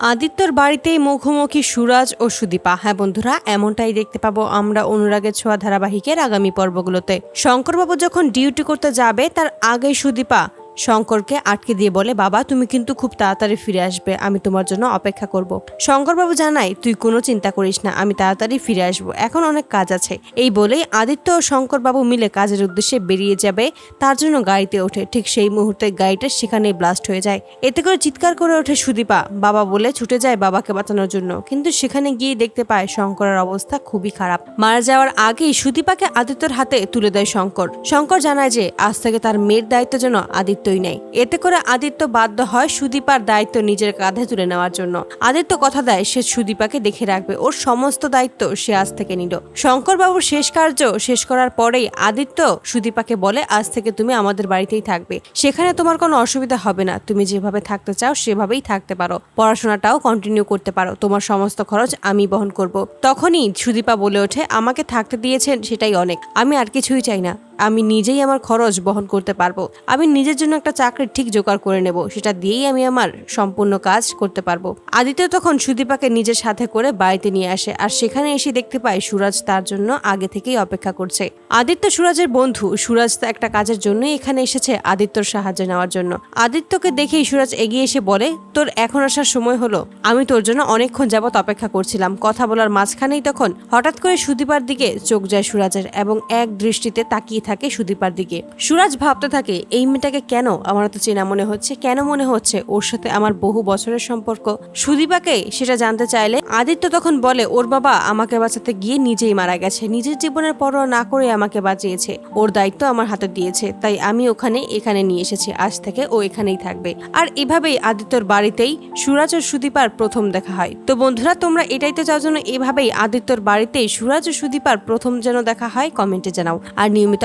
আদিত্যর বাড়িতেই মুখোমুখি সুরাজ ও সুদীপা। হ্যাঁ বন্ধুরা, এমনটাই দেখতে পাবো আমরা অনুরাগের ছোঁয়া ধারাবাহিকের আগামী পর্বগুলোতে। শঙ্করবাবু যখন ডিউটি করতে যাবে, তার আগে সুদীপা শঙ্করকে আটকে দিয়ে বলে, বাবা, তুমি কিন্তু খুব তাড়াতাড়ি ফিরে আসবে, আমি তোমার জন্য অপেক্ষা করব। শঙ্করবাবু জানাই তুই কোনো চিন্তা করিস না, আমি তাড়াতাড়ি ফিরে আসব, এখন অনেক কাজ আছে। এই বলেই আদিত্য ও শঙ্করবাবু মিলে কাজের উদ্দেশ্যে বেরিয়ে যাবে, তার জন্য গাড়িতে ওঠে। ঠিক সেই মুহূর্তে গাড়িটা সেখানেই ব্লাস্ট হয়ে যায়। এতে করে চিৎকার করে ওঠে সুদীপা, বাবা বলে ছুটে যায় বাবাকে বাঁচানোর জন্য। কিন্তু সেখানে গিয়ে দেখতে পায় শঙ্করের অবস্থা খুবই খারাপ। মারা যাওয়ার আগেই সুদীপাকে আদিত্যর হাতে তুলে দেয় শঙ্কর। শঙ্কর জানায় যে, আজ থেকে তার মেয়ের দায়িত্ব যেন আদিত্যই নেয় এতে করে আদিত্য বাধ্য হয় সুদীপার দায়িত্ব নিজের কাঁধে তুলে নেওয়ার জন্য। আদিত্য কথা দেয়, সে সুদীপাকে দেখে রাখবে। ওর সমস্ত দায়িত্ব সে আজ থেকে নিল। শঙ্করবাবুর শেষ কার্য শেষ করার পরেই আদিত্য সুদীপাকে বলে, আজ থেকে তুমি আমাদের বাড়িতেই থাকবে। সেখানে তোমার কোনো অসুবিধা হবে না। তুমি যেভাবে থাকতে চাও, সেভাবেই থাকতে পারো। পড়াশোনাটাও কন্টিনিউ করতে পারো। তোমার সমস্ত খরচ আমি বহন করব। তখনই সুদীপা বলে ওঠে, আমাকে থাকতে দিয়েছেন, সেটাই অনেক। আমি আর কিছুই চাই না। আমি নিজেই আমার খরচ বহন করতে পারব। আমি নিজের জন্য একটা চাকরি ঠিক জোগাড় করে নেব। সেটা দিয়েই আমি আমার সম্পূর্ণ কাজ করতে পারব। আদিত্য তখন সুদীপাকে নিজের সাথে করে বাড়িতে নিয়ে আসে আর সেখানে এসে দেখতে পায় সুরাজ তার জন্য আগে থেকেই অপেক্ষা করছে। আদিত্য সুরাজের বন্ধু। সুরাজ তো একটা কাজের জন্যই এখানে এসেছে আদিত্যর সাহায্য নেওয়ার জন্য। আদিত্যকে দেখেই সুরাজ এগিয়ে এসে বলে, তোর এখন আসার সময় হলো। আমি তোর জন্য অনেকক্ষণ যাবত অপেক্ষা করছিলাম। কথা বলার মাঝখানেই তখন হঠাৎ করে সুদীপার দিকে চোখ যায় সুরাজের এবং এক দৃষ্টিতে তাকিয়ে থাকে সুদীপার দিকে। সুরাজ ভাবতে থাকে, এই মেয়েটাকে কেন? আমার তো চেনা মনে হচ্ছে, কেন মনে হচ্ছে ওর সাথে আমার বহু বছরের সম্পর্ক? সুদীপাকে সেটা জানতে চাইলে আদিত্য তখন বলে, ওর বাবা আমাকে বাঁচাতে গিয়ে নিজেই মারা গেছে। নিজের জীবনের পরোয়া না করে আমাকে বাঁচিয়েছে। ওর দায়িত্ব আমার হাতে দিয়েছে, তাই আমি ওখানে, এখানে নিয়ে এসেছি। আজ থেকে ও এখানেই থাকবে। আর এভাবেই আদিত্যর বাড়িতেই সুরাজ ও সুদীপার প্রথম দেখা হয়। তো বন্ধুরা, তোমরা এটাই তো চাও যেন এভাবেই আদিত্যর বাড়িতেই সুরাজ ও সুদীপার প্রথম যেন দেখা হয়, কমেন্টে জানাও। আর নিয়মিত